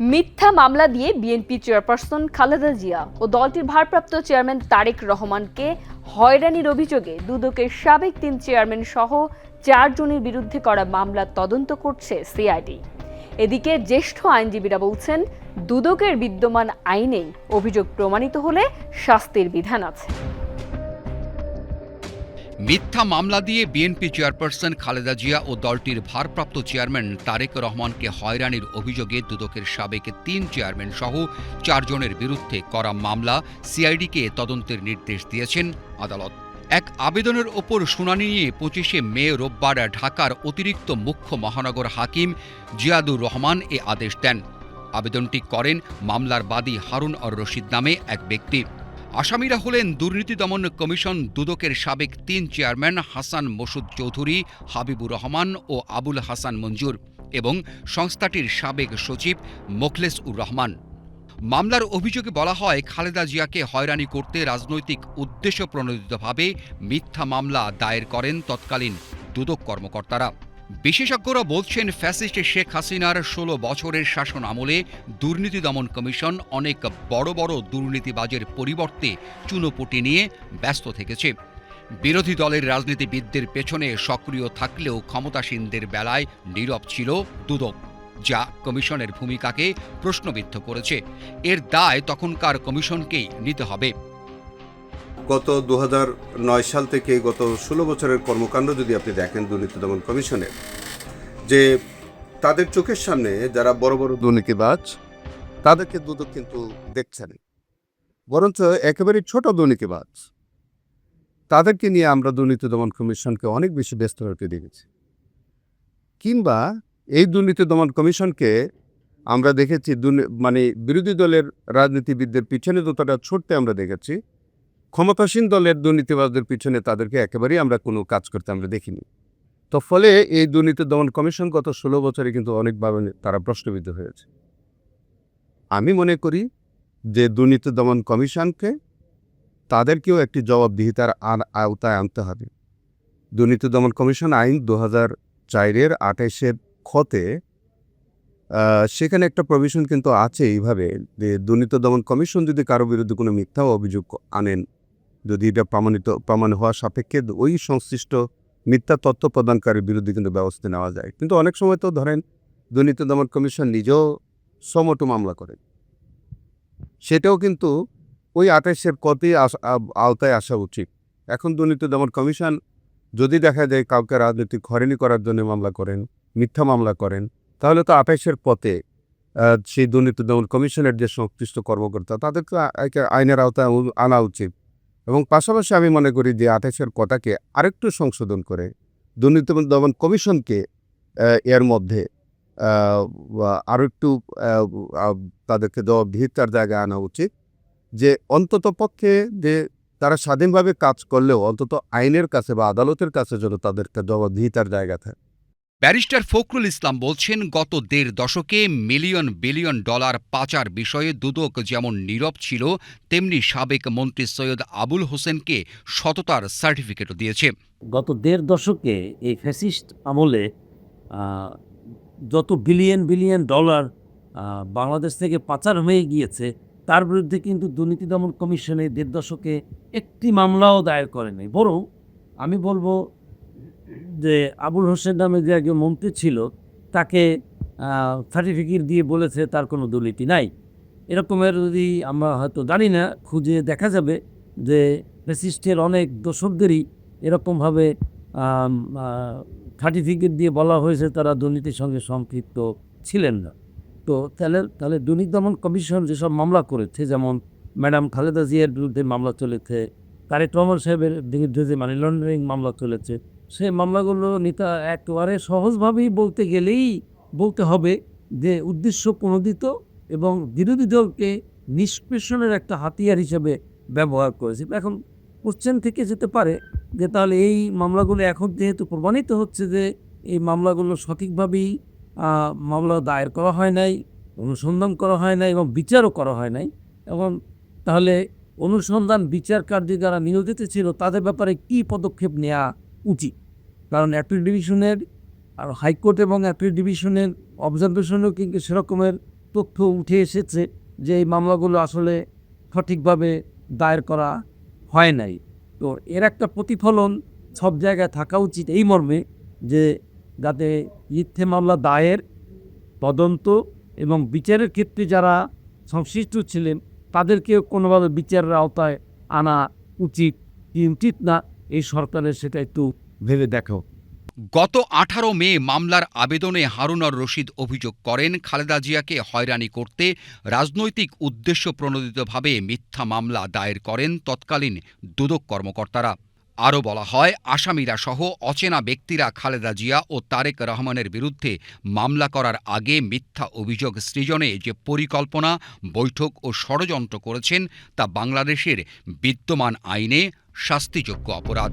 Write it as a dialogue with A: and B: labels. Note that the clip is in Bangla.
A: মিথ্যা মামলা দিয়ে বিএনপি চেয়ারপারসন খালেদা জিয়া ও দলটির ভারপ্রাপ্ত চেয়ারম্যান তারেক রহমানকে হয়রানির অভিযোগে দুদকের সাবেক তিন চেয়ারম্যান সহ চারজনের বিরুদ্ধে করা মামলার তদন্ত করছে সিআইডি। এদিকে জ্যেষ্ঠ আইনজীবীরা বলছেন, দুদকের বিদ্যমান আইনেই অভিযোগ প্রমাণিত হলে শাস্তির বিধান আছে।
B: মিথ্যা মামলা দিয়ে বিএনপি চেয়ারপারসন খালেদা জিয়া ও দলটির ভারপ্রাপ্ত চেয়ারম্যান তারেক রহমানকে হয়রানির অভিযোগে দুদকের সাবেক তিন চেয়ারম্যান সহ চারজনের বিরুদ্ধে করা মামলা সিআইডিকে তদন্তের নির্দেশ দিয়েছেন আদালত। এক আবেদনের ওপর শুনানি নিয়ে পঁচিশে মে রোববার ঢাকার অতিরিক্ত মুখ্য মহানগর হাকিম জিয়াদুর রহমান এ আদেশ দেন। আবেদনটি করেন মামলার বাদী হারুন অর রশিদ নামে এক ব্যক্তি। আসামিরা হলেন দুর্নীতি দমন কমিশন দুদকের সাবেক তিন চেয়ারম্যান হাসান মসুদ চৌধুরী, হাবিবুর রহমান ও আবুল হাসান মঞ্জুর এবং সংস্থাটির সাবেক সচিব মোখলেস উর রহমান। মামলার অভিযোগে বলা হয়, খালেদা জিয়াকে হয়রানি করতে রাজনৈতিক উদ্দেশ্য প্রণোদিতভাবে মিথ্যা মামলা দায়ের করেন তৎকালীন দুদক কর্মকর্তারা। বিশেষজ্ঞরা বলছেন ফ্যাসিস্ট শেখ হাসিনার ষোলো বছরের শাসন আমলে দুর্নীতি দমন কমিশন অনেক বড় বড় দুর্নীতিবাজের পরিবর্তে চুনোপুটি নিয়ে ব্যস্ত থেকেছে। বিরোধী দলের রাজনীতিবিদদের পেছনে সক্রিয় থাকলেও ক্ষমতাসীনদের বেলায় নীরব ছিল দুদক, যা কমিশনের ভূমিকাকে প্রশ্নবিদ্ধ করেছে। এর দায় তখনকার কমিশনকেই নিতে হবে।
C: গত দু নয় সাল থেকে গত ষোলো বছরের কর্মকাণ্ড যদি আপনি দেখেন দুর্নীতি দমন কমিশনের, যে তাদের চোখের সামনে যারা বড় বড় দুর্নীতিবাজ, তাদেরকে দুদক কিন্তু দেখছেন। বরঞ্চ একেবারে ছোট দুর্নীতিবাজ, তাদেরকে নিয়ে আমরা দুর্নীতি দমন কমিশনকে অনেক বেশি ব্যস্ত হতে দেখেছি। কিংবা এই দুর্নীতি দমন কমিশনকে আমরা দেখেছি মানে বিরোধী দলের রাজনীতিবিদদের পিছনে যতটা ছুটতে আমরা দেখেছি ক্ষমতাসীন দলের দুর্নীতিবাজদের পিছনে তাদেরকে একেবারেই আমরা কোনো কাজ করতে আমরা দেখিনি। তো ফলে এই দুর্নীতি দমন কমিশন গত ষোলো বছরে কিন্তু অনেকভাবে তারা প্রশ্নবিদ্ধ হয়েছে। আমি মনে করি যে দুর্নীতি দমন কমিশনকে তাদেরকেও একটি জবাবদিহিতার আন- আওতায় আনতে হবে। দুর্নীতি দমন কমিশন আইন দু হাজার চারের আঠাইশের আহ, সেখানে একটা প্রভিশন কিন্তু আছে এইভাবে যে দুর্নীতি দমন কমিশন যদি কারও বিরুদ্ধে কোনো মিথ্যা অভিযোগ আনেন যদি এটা প্রমাণিত, প্রমাণ হওয়া সাপেক্ষে ওই সংশ্লিষ্ট মিথ্যা তথ্য প্রদানকারীর বিরুদ্ধে কিন্তু ব্যবস্থা নেওয়া যায়। কিন্তু অনেক সময় তো ধরেন দুর্নীতি দমন কমিশন নিজেও সমটো মামলা করে। সেটাও কিন্তু ওই আঠাশের কতেই আওতায় আসা উচিত। এখন দুর্নীতি দমন কমিশন যদি দেখা যায় কাউকে রাজনৈতিক হয়রানি করার জন্য মামলা করেন, মিথ্যা মামলা করেন, তাহলে তো আঠাশের পথে সেই দুর্নীতি দমন কমিশনের যে সংশ্লিষ্ট কর্মকর্তা, তাদেরকে আইনের আওতায় আনা উচিত। এবং পাশাপাশি আমি মনে করি যে আঠাশের কথাকে আরেকটু সংশোধন করে দুর্নীতি দমন কমিশনকে এর মধ্যে আহ, বা আরও একটু তাদেরকে জবাবদিহিতার জায়গায় আনা উচিত যে অন্তত পক্ষে যে তারা স্বাধীনভাবে কাজ করলেও অন্তত আইনের কাছে বা আদালতের কাছে যেন তাদেরকে জবাবদিহিতার জায়গা থাকে।
B: ব্যারিস্টার ফখরুল ইসলাম বলছেন, গত দেড় দশকে মিলিয়ন বিলিয়ন ডলার পাচার বিষয়ে দুদক যেমন নীরব ছিল, তেমনি সাবেক মন্ত্রী সৈয়দ আবুল হোসেনকে সততার সার্টিফিকেটও দিয়েছে।
D: গত দেড় দশকে এই ফ্যাসিস্ট আমলে যত বিলিয়ন বিলিয়ন ডলার বাংলাদেশ থেকে পাচার হয়ে গিয়েছে, তার বিরুদ্ধে কিন্তু দুর্নীতি দমন কমিশনে দেড় দশকে একটি মামলাও দায়ের করে নাই বরং আমি বলব যে আবুল হোসেন নামে যে একজন মন্ত্রী ছিল, তাকে সার্টিফিকেট দিয়ে বলেছে তার কোনো দুর্নীতি নাই। এরকমের যদি আমরা হয়তো জানি না, খুঁজে দেখা যাবে যে ফ্যাসিস্টের অনেক দোষকদেরই এরকমভাবে সার্টিফিকেট দিয়ে বলা হয়েছে তারা দুর্নীতির সঙ্গে সম্পৃক্ত ছিলেন না। তো তাহলে তাহলে দুর্নীতি দমন কমিশন যেসব মামলা করেছে, যেমন ম্যাডাম খালেদা জিয়ার বিরুদ্ধে মামলা চলেছে, তারেক রহমান সাহেবের বিরুদ্ধে যে মানি লন্ডারিং মামলা চলেছে সেই মামলাগুলো নিতা একেবারে সহজভাবেই বলতে গেলেই বলতে হবে যে উদ্দেশ্য প্রণোদিত এবং বিরোধী দলকে নিষ্পেষণের একটা হাতিয়ার হিসেবে ব্যবহার করেছে। এখন কোশ্চেন থেকে যেতে পারে যে তাহলে এই মামলাগুলো এখন যেহেতু প্রমাণিত হচ্ছে যে এই মামলাগুলো সঠিকভাবেই মামলা দায়ের করা হয় নাই, অনুসন্ধান করা হয় নাই এবং বিচারও করা হয় নাই, এবং তাহলে অনুসন্ধান, বিচার কার্যে যারা নিয়োজিত ছিল তাদের ব্যাপারে কি পদক্ষেপ নেওয়া উচিত? কারণ অ্যাপিল ডিভিশনের আর হাইকোর্ট এবং অ্যাপিল ডিভিশনের অবজারভেশনেও কিন্তু সেরকমের তথ্য উঠে এসেছে যে এই মামলাগুলো আসলে সঠিকভাবে দায়ের করা হয় নাই। তো এর একটা প্রতিফলন সব জায়গায় থাকা উচিত এই মর্মে যে যাতে মিথ্যে মামলা দায়ের, তদন্ত এবং বিচারের ক্ষেত্রে যারা সংশ্লিষ্ট ছিলেন তাদেরকে কোনোভাবে বিচারের আওতায় আনা উচিত কি উচিত না, এই সরকারের সেটা একটু ভেবে দেখো।
B: গত আঠারো মে মামলার আবেদনে হারুনর রশিদ অভিযোগ করেন, খালেদা জিয়াকে হয়রানি করতে রাজনৈতিক উদ্দেশ্য প্রণোদিতভাবে মিথ্যা মামলা দায়ের করেন তৎকালীন দুদক কর্মকর্তারা। আরও বলা হয়, আসামিরা সহ অচেনা ব্যক্তিরা খালেদা জিয়া ও তারেক রহমানের বিরুদ্ধে মামলা করার আগে মিথ্যা অভিযোগ সৃজনে যে পরিকল্পনা, বৈঠক ও ষড়যন্ত্র করেছেন তা বাংলাদেশের বিদ্যমান আইনে শাস্তিযোগ্য অপরাধ।